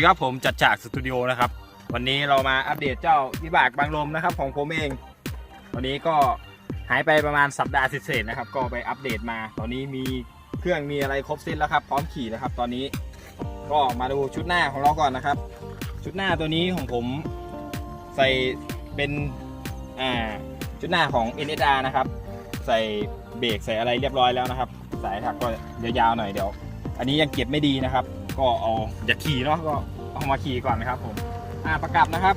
ดีครับผมจัดฉากสตูดิโอนะครับ วันนี้เรามาอัปเดตเจ้าวิบากบางลมนะครับ ของผมเอง วันนี้ก็หายไปประมาณสัปดาห์เศษนะครับ ก็ไปอัปเดตมา ตอนนี้มีเครื่องมีอะไรครบเซตแล้วครับ พร้อมขี่นะครับ ตอนนี้ก็มาดูชุดหน้าของเราก่อนนะครับ ชุดหน้าตัวนี้ของผมใส่เป็นอ่าชุดหน้าของ NSR นะครับ ใส่เบรกใส่อะไรเรียบร้อยแล้วนะครับ สายถักก็ยาวๆหน่อยเดี๋ยว อันนี้ยังเก็บไม่ดีนะครับ ก็เอาอย่าขี่เนาะก็ เอามาขี่ก่อนนะครับผมอ่าประกับนะครับ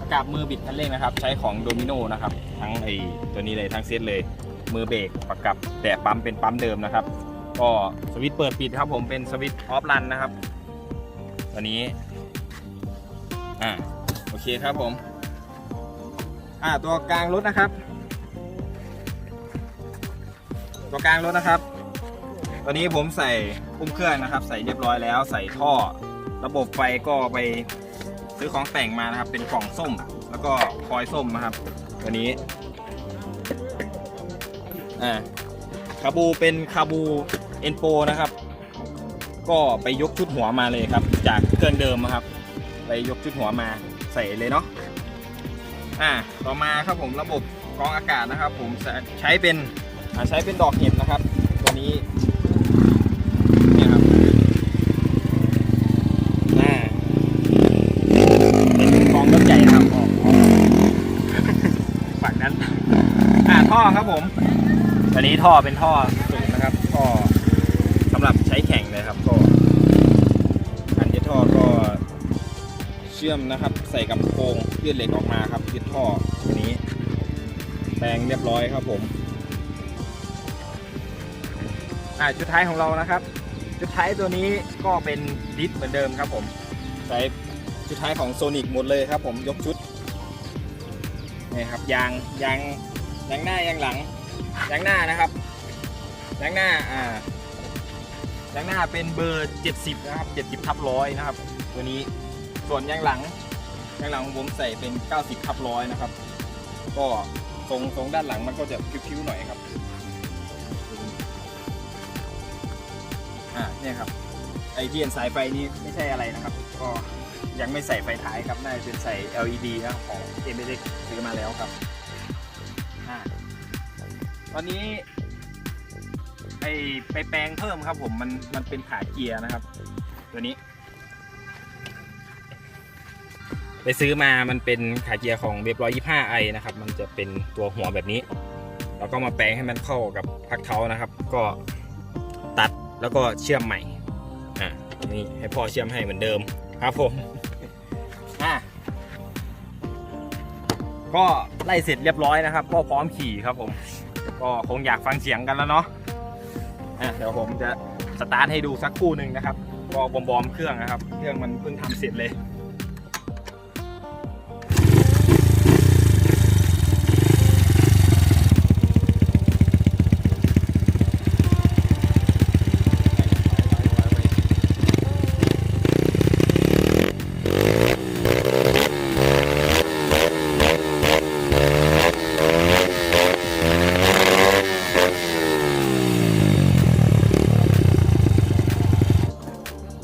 ประกับมือบิดคันเร่งนะครับ ใช้ของโดมิโนนะครับ ทั้งไอตัวนี้เลยทั้งเซตเลย มือเบรกประกับแต่ปั๊มเป็นปั๊มเดิมนะครับ ก็สวิตช์เปิดปิดครับผมเป็นสวิตช์ออฟรันนะครับตัวนี้อ่าโอเคครับผมอ่าตัวกลางรถนะครับ ตัวกลางรถนะครับ ตอนนี้ผมใส่อุ้มเครื่องนะครับ ใส่เรียบร้อยแล้ว ใส่ท่อ ระบบไฟก็ไปซื้อของแต่งมานะครับ เป็นกล่องส้ม แล้วก็คอยส้มนะครับ ตัวนี้อ่าคาบูเป็นคาบูเอ็นโปนะครับ ก็ไปยกชุดหัวมาเลยครับ จากเครื่องเดิมนะครับ ไปยกชุดหัวมาใส่เลยเนาะอ่าต่อมาครับผมระบบกรองอากาศนะครับ ผมใช้เป็นใช้เป็นดอกเห็ดนะครับ ตัวนี้ เนี่ยครับอ่าเป็นกองรถใหญ่นะครับออกฝั่งนั้น อ่า ท่อครับผมตัวนี้ท่อเป็นท่อสูงนะครับ ท่อสำหรับใช้แข่งเลยครับก็อันยึดท่อก็เชื่อมนะครับ ใส่กับโครงยืดเหล็กออกมาครับยึดท่อตัวนี้แปลงเรียบร้อยครับผม อ่าชุดท้ายของเรานะครับ ชุดท้ายตัวนี้ก็เป็นดิสเหมือนเดิมครับผม ใช้ชุดท้ายของโซนิกหมดเลยครับผมยกชุดนี่ครับยางยาง ยางหน้ายางหลังยางหน้านะครับยางหน้าอ่ายางหน้าเป็นเบอร์ 70 นะครับ 70ทับร้อยนะครับ ตัวนี้ส่วนยางหลังยางหลังของผมใส่เป็น 90ทับร้อยนะครับ ก็ทรงทรงด้านหลังมันก็จะพิ้วๆหน่อยครับอ่าเนี่ยครับไอที่เห็นสายไฟนี้ไม่ใช่อะไรนะครับ ก็ยังไม่ใส่ไฟท้ายครับน่าจะเป็นใส่ LED นะของ m อ็กซื้อมาแล้วครับ ตอนนี้ไอไปแปลงเพิ่มครับผมมันมันเป็นขาเกียร์นะครับ ตัวนี้ ไปซื้อมามันเป็นขาเกียร์ของเบฟร้อยยี่ห้าไอนะครับ มันจะเป็นตัวหัวแบบนี้ แล้วก็มาแปลงให้มันเข้ากับพักเท้านะครับ ก็ตัดแล้วก็เชื่อมใหม่อะนี่ให้พ่อเชื่อมให้เหมือนเดิมครับผม ก็ไล่เสร็จเรียบร้อยนะครับ ก็พร้อมขี่ครับผม ก็คงอยากฟังเสียงกันแล้วเนาะเดี๋ยวผมจะสตาร์ทให้ดูสักคู่หนึ่งนะครับ ก็บอมบอมเครื่องนะครับ เครื่องมันเพิ่งทำเสร็จเลย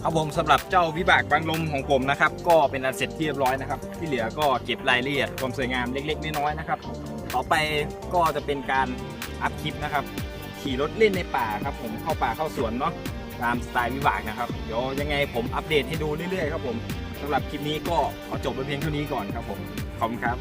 ครับผมสำหรับเจ้าวิบากบางลมของผมนะครับ ก็เป็นอันเสร็จที่เรียบร้อยนะครับ ที่เหลือก็เก็บรายละเอียดความสวยงามเล็ก ๆ น้อยๆนะครับ ต่อไปก็จะเป็นการอัพคลิปนะครับ ขี่รถเล่นในป่าครับผมเข้าป่าเข้าสวนเนาะตามสไตล์วิบากนะครับเดี๋ยวยังไงผมอัปเดตให้ดูเรื่อยๆครับผมสำหรับคลิปนี้ก็ขอจบไปเพียงเท่านี้ก่อนครับผมขอบคุณครับ